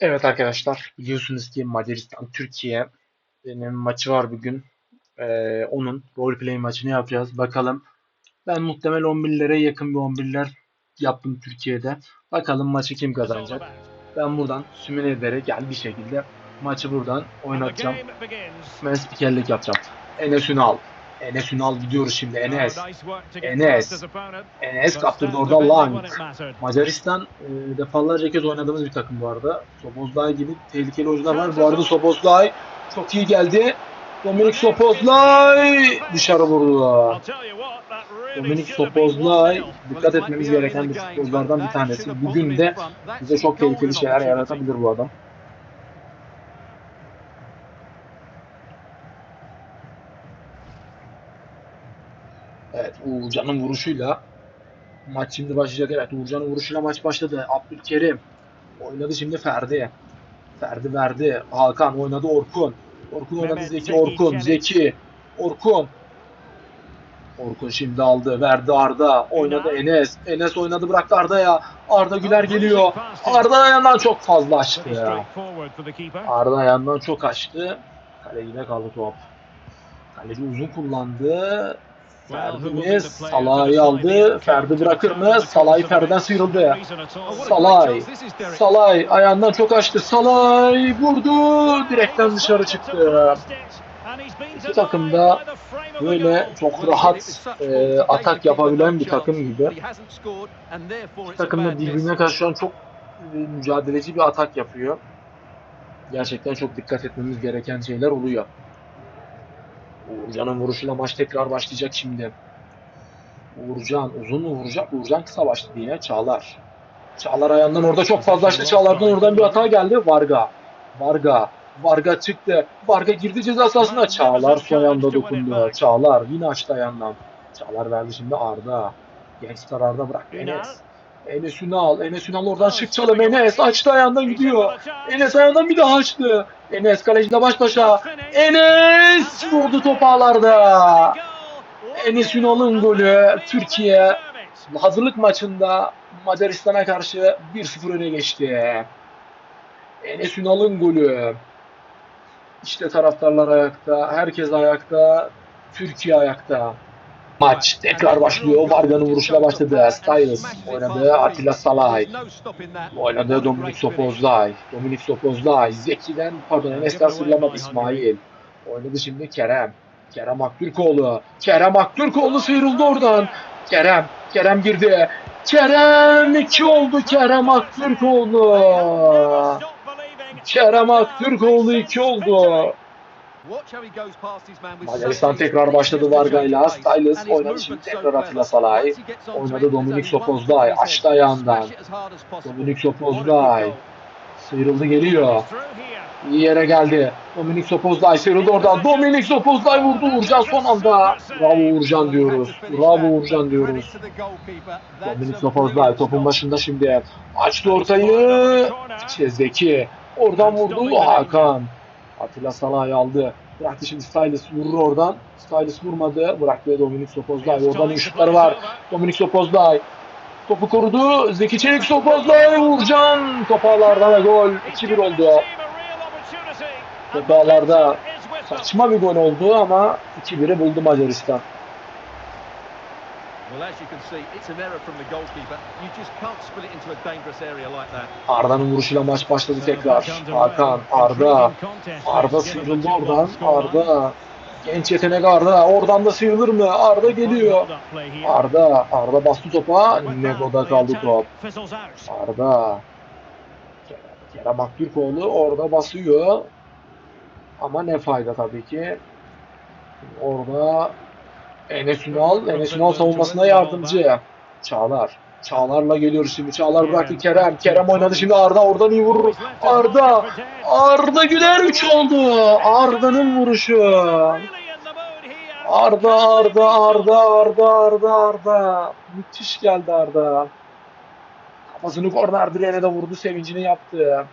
Evet arkadaşlar biliyorsunuz ki Macaristan Türkiye benim maçı var bugün. Ee, onun roleplay maçını yapacağız. Bakalım. Ben muhtemel 11'lere yakın bir 11'ler yaptım Türkiye'de. Bakalım maçı kim kazanacak. Ben buradan sümün ederek yani bir şekilde maçı buradan oynatacağım. Ben spikerlik yapacağım. Enes Ünal. Enes Ünal gidiyoruz şimdi Enes. Enes. Enes kaptırdı orada Lang. Macaristan e, defalarca kez oynadığımız bir takım bu arada. Sobozlay gibi tehlikeli oyuncular var. Bu arada Sobozlay çok iyi geldi. Dominik Sobozlay dışarı vurdu. Dominik Sobozlay dikkat etmemiz gereken bir futbolculardan bir tanesi. Bugün de bize çok tehlikeli şeyler yaratabilir bu adam. Evet Uğurcan'ın vuruşuyla maç şimdi başlayacak. Evet Uğurcan'ın vuruşuyla maç başladı. Abdülkerim oynadı şimdi Ferdi. Ferdi verdi. Hakan oynadı Orkun. Orkun oynadı Mehmet, Zeki. Orkun. Zeki. Orkun. Orkun şimdi aldı. Verdi Arda. Oynadı. Enes. Enes oynadı bıraktı Arda'ya. Arda Güler geliyor. Arda ayağından çok fazla açtı ya. Arda ayağından çok açtı. Kalecide kaldı top. Kaleci uzun kullandı. Ferdi'miz Salah'ı aldı. Ferdi bırakır mı? Salah'ı Ferdi'den sıyrıldı. Salay. Salay ayağından çok açtı. Salay vurdu. Direkten dışarı çıktı. İki takım da böyle çok rahat e, atak yapabilen bir takım gibi. İki takım da birbirine karşı şu an çok e, mücadeleci bir atak yapıyor. Gerçekten çok dikkat etmemiz gereken şeyler oluyor. Uğurcan'ın vuruşuyla maç tekrar başlayacak şimdi. Uğurcan uzun mu vuracak? Uğurcan kısa başladı yine. Çağlar. Çağlar ayağından orada çok fazla açtı. Çağlar'dan oradan bir hata geldi. Varga. Varga. Varga çıktı. Varga girdi ceza sahasına. Çağlar son anda dokundu. Çağlar yine açtı ayağından. Çağlar verdi şimdi Arda. Gençler Arda bırak. Enes. Enes Ünal. Enes Ünal oradan şık çalım. Enes açtı ayağından gidiyor. Enes ayağından bir daha açtı. Enes kaleciyle baş başa. Enes vurdu top ağlarda. Enes Ünal'ın golü Türkiye hazırlık maçında Macaristan'a karşı 1-0 öne geçti. Enes Ünal'ın golü. İşte taraftarlar ayakta, herkes ayakta, Türkiye ayakta. Maç tekrar başlıyor. Varga'nın vuruşuyla başladı. Styles oynadı. Atilla Salay. Oynadı Dominik Sopozlay. Dominik Sopozlay. Zeki'den pardon Enes'ten sıyrılamadı İsmail. Oynadı şimdi Kerem. Kerem Aktürkoğlu. Kerem Aktürkoğlu sıyrıldı oradan. Kerem. Kerem girdi. Kerem 2 oldu Kerem Aktürkoğlu. Kerem Aktürkoğlu 2 oldu. Macaristan tekrar başladı Varga'yla. Styles oynadı şimdi tekrar Atilla Salay. Oynadı Dominik Sopozlay. Açtı ayağından. Dominik Sopozlay. Sıyrıldı geliyor. İyi yere geldi. Dominik Sopozlay sıyrıldı oradan. Dominik Sopozlay vurdu. Uğurcan son anda. Bravo Uğurcan diyoruz. Bravo Uğurcan diyoruz. Dominik Sopozlay topun başında şimdi. Açtı ortayı. İşte Zeki. Oradan vurdu Hakan. Atilla Salah'ı aldı. Bıraktı şimdi Styles vurur oradan. Styles vurmadı. Bıraktı Dominik Sopozlay. Oradan iyi şutları var. Dominik Sopozlay. Topu korudu. Zeki Çelik Sopozlay. Uğurcan. Topağlarda ve gol. 2-1 oldu. Topağlarda saçma bir gol oldu ama 2-1'i buldu Macaristan. Arda'nın vuruşuyla maç başladı tekrar. Hakan, Arda. Arda sıyrıldı oradan. Arda. Genç yetenek Arda. Oradan da sıyrılır mı? Arda geliyor. Arda. Arda bastı topa. Nego'da kaldı top. Arda. Kerem Aktürkoğlu orada basıyor. Ama ne fayda tabii ki. Orada Enes Ünal. Enes Ünal savunmasına yardımcı. Çağlar. Çağlar'la geliyoruz şimdi. Çağlar bıraktı Kerem. Kerem oynadı şimdi Arda. Oradan iyi vurur. Arda. Arda Güler 3 oldu. Arda'nın vuruşu. Arda Arda Arda Arda Arda Arda. Müthiş geldi Arda. Kafasını korner direğine de vurdu. Sevincini yaptı.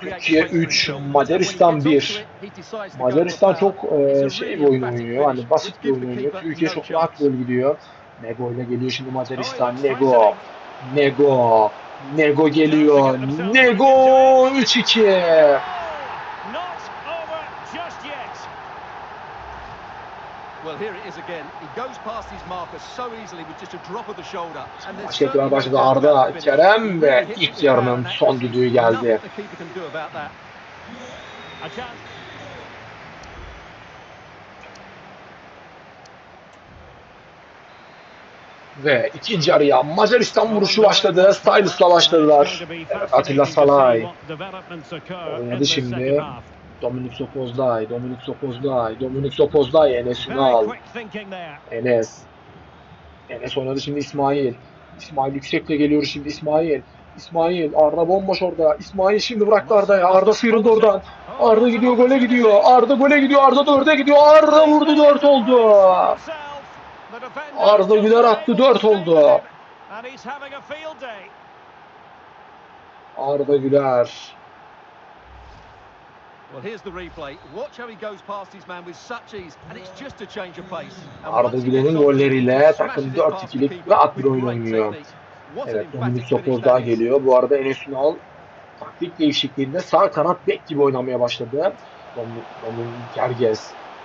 Türkiye 3, Macaristan 1. Macaristan çok e, şey bir oyun oynuyor. Hani basit bir oyun oynuyor. Türkiye çok rahat gol gidiyor. Nego ile geliyor şimdi Macaristan. Nego. Nego. Nego geliyor. Nego 3-2. Maç no başladı. Arda. Kerem ve ilk the yarının son düdüğü geldi. Ve ikinci yarıya Macaristan vuruşu başladı. Styles'la başladılar. Evet, Atilla Salay. Oynadı şimdi. Dominik Sopozlay, Dominik Sopozlay, Dominik Sopozlay, Enes Ünal, Enes. Enes oynadı şimdi İsmail. İsmail yüksekle geliyor şimdi İsmail. İsmail, Arda bomboş orada. İsmail şimdi bıraktı Arda'ya. Arda sıyrıldı oradan. Arda gidiyor gole gidiyor. Arda gole gidiyor. Arda dörde gidiyor. Arda vurdu dört oldu. Arda Güler attı, dört oldu. Arda Güler. Arda Güler'in golleriyle takım smashes it 4-2'lik past the keeper rahat bir oyun oynuyor. Evet, Dominik that daha geliyor. Bu arada Enes Ünal taktik değişikliğinde sağ kanat bek gibi oynamaya başladı. Dominik, Dominik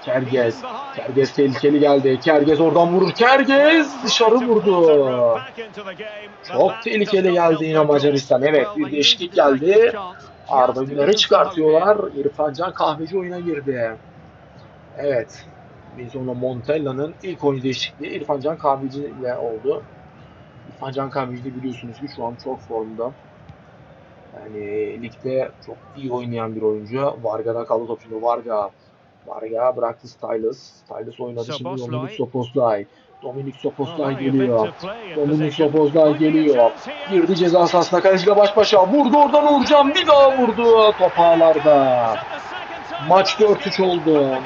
Kergez. Kergez. Tehlikeli geldi. Kergez oradan vurur. Kergez dışarı vurdu. Çok tehlikeli geldi yine Macaristan. Evet bir değişiklik geldi. Arda Güler'i çıkartıyorlar. İrfan Can Kahveci oyuna girdi. Evet. Bizon'la Montella'nın ilk oyun değişikliği İrfan Can Kahveci ile oldu. İrfan Can Kahveci de biliyorsunuz ki şu an çok formda. Yani ligde çok iyi oynayan bir oyuncu. Varga'da kaldı top şimdi. Varga. Varga bıraktı Stylus. Stylus oynadı şimdi. Dominik Soposlay. Dominik Soposlay geliyor. Dominik Soposlay geliyor. Girdi ceza sahasına kaleciyle baş başa. Vurdu oradan Uğurcan bir daha vurdu. Top ağlarda. Maç 4-3 oldu.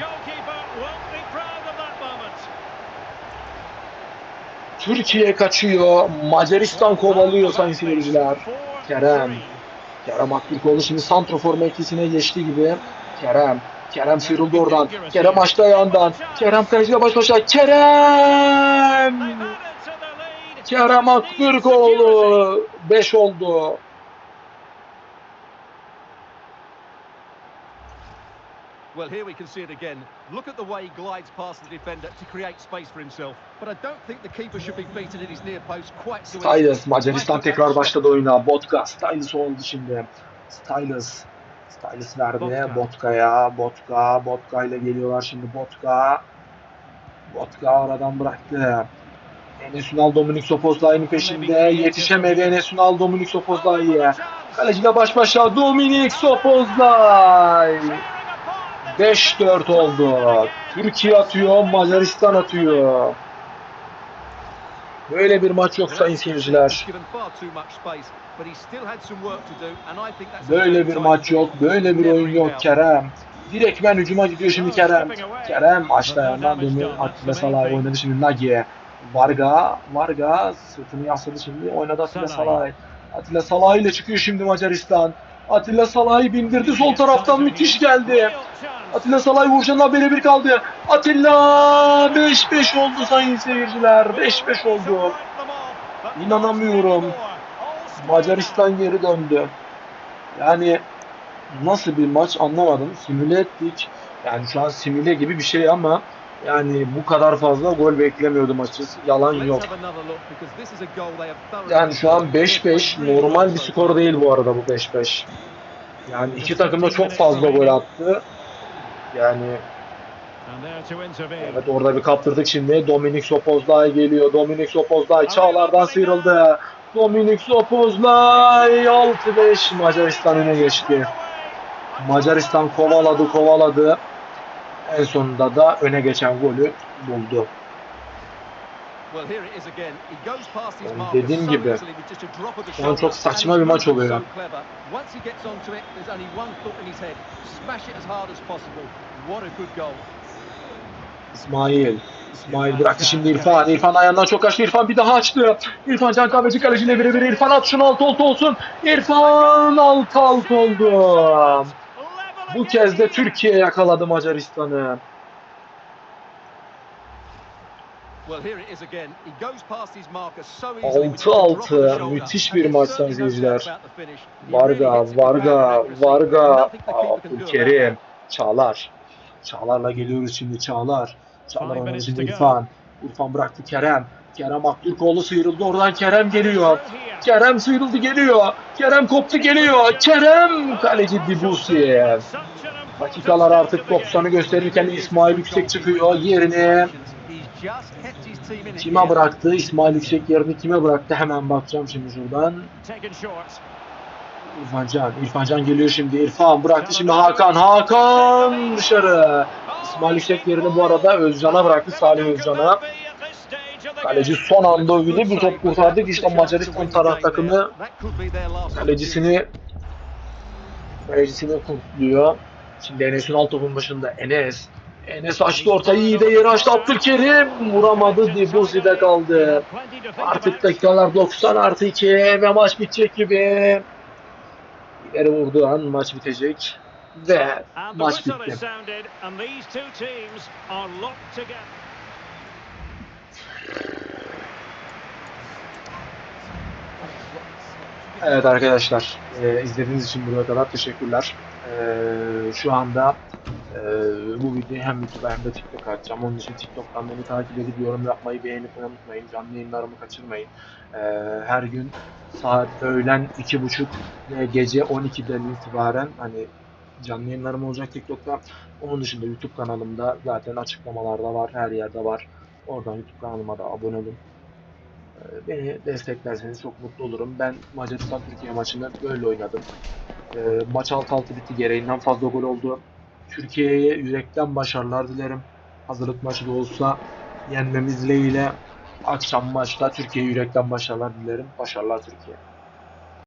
Türkiye kaçıyor. Macaristan kovalıyor sayın seyirciler. Kerem. Kerem Aktürkoğlu şimdi santrofor mevkisine geçti gibi. Kerem. Kerem sıyrıldı oradan. Kerem açtı ayağından. Kerem kaleciyle baş başa. Kerem. Kerem Aktürkoğlu 5 oldu. Well, here we can see it again. Look at the way he glides past the defender to create space for himself. But I don't think the keeper should be beaten in his near post quite so easily. Stylus Macaristan tekrar başladı oyuna. Botka Stylus oldu şimdi. Stylus Stylus verdi Botka. Botka'ya. Botka Botka ile geliyorlar şimdi Botka. Botka aradan bıraktı. Enes Ünal Dominik Sopozlay'ın peşinde. Yetişemedi Enes Ünal Dominik Sopozlay'ı. Kaleciyle baş başa Dominik Sopozlay. 5-4 oldu. Türkiye atıyor, Macaristan atıyor. Böyle bir maç yok sayın seyirciler. Böyle bir maç yok, böyle bir oyun yok Kerem. Direktmen hücuma gidiyor şimdi Kerem. Kerem açtı ayağından dönüyor. Salay oynadı şimdi Nagi'ye. Varga, Varga sırtını yasladı şimdi. Oynadı Atilla Salay. Atilla Salay ile çıkıyor şimdi Macaristan. Atilla Salah'ı bindirdi sol taraftan müthiş geldi. Atilla Salay Vurcan'la birebir kaldı. Atilla 5-5 oldu sayın seyirciler. 5-5 oldu. İnanamıyorum. Macaristan geri döndü. Yani nasıl bir maç anlamadım. Simüle ettik. Yani şu an simüle gibi bir şey ama yani bu kadar fazla gol beklemiyordum açıkçası. Yalan yok. Yani şu an 5-5 normal bir skor değil bu arada bu 5-5. Yani iki takım da çok fazla gol attı. Yani evet orada bir kaptırdık şimdi. Dominik Sopozlay geliyor. Dominik Sopozlay Çağlar'dan sıyrıldı. Dominik Sopozlay 6-5 Macaristan öne geçti. Macaristan kovaladı kovaladı. En sonunda da öne geçen golü buldu. Yani dediğim gibi an çok saçma bir maç oluyor. İsmail. İsmail bıraktı şimdi İrfan. İrfan ayağından çok kaçtı. İrfan bir daha açtı. İrfan Can Kahveci kaleciyle birebir. İrfan at şunu alt alt olsun. İrfan alt alt oldu. Bu kez de Türkiye yakaladı Macaristan'ı. Well, here it is again. He goes past his marker so easily. with just a 6-6. drop of the shoulder. Müthiş bir maç. He really Varga, Varga. Varga, that. Çağlar. Çağlar'la geliyoruz şimdi Çağlar. Çağlar to go. İrfan. İrfan bıraktı Kerem. Kerem Aktürkoğlu sıyrıldı oradan Kerem geliyor. Kerem sıyrıldı geliyor. Kerem koptu geliyor. Kerem kaleci Dibusi. Such an important Dakikalar artık 90'ı gösterirken İsmail Yüksek çıkıyor. Yerini kime bıraktı? İsmail Yüksek yerini kime bıraktı? Hemen bakacağım şimdi şuradan. Taken short. İrfan Can. İrfan Can geliyor şimdi. İrfan bıraktı şimdi Hakan. Hakan dışarı. İsmail Yüksek yerini bu arada Özcan'a bıraktı. Salih Özcan'a. Kaleci son anda öyle bir top kurtardı ki işte Macaristan taraf takımı kalecisini kalecisini kutluyor. Şimdi Enes'in alt topun başında Enes. Enes açtı ortayı iyi de yeri açtı Abdülkerim. Vuramadı Dibuzi'de kaldı. Artık dakikalar 90 artı 2 ve maç bitecek gibi. İleri vurduğu an maç bitecek. Ve maç bitti. Evet arkadaşlar, e, izlediğiniz için buraya kadar teşekkürler. E, şu anda e, bu videoyu hem YouTube'a hem de TikTok'a atacağım. Onun için TikTok'tan beni takip edip yorum yapmayı, beğenip unutmayın. Canlı yayınlarımı kaçırmayın. E, her gün saat öğlen 2.30 ve gece 12'den itibaren hani canlı yayınlarım olacak TikTok'ta. Onun dışında YouTube kanalımda zaten açıklamalarda var, her yerde var. Oradan YouTube kanalıma da abone olun. Ee, Beni desteklerseniz çok mutlu olurum. Ben Macaristan Türkiye maçını böyle oynadım. Ee, maç 6-6 bitti. Gereğinden fazla gol oldu. Türkiye'ye yürekten başarılar dilerim. Hazırlık maçı da olsa yenmemiz dileğiyle akşam maçta Türkiye'ye yürekten başarılar dilerim. Başarılar Türkiye.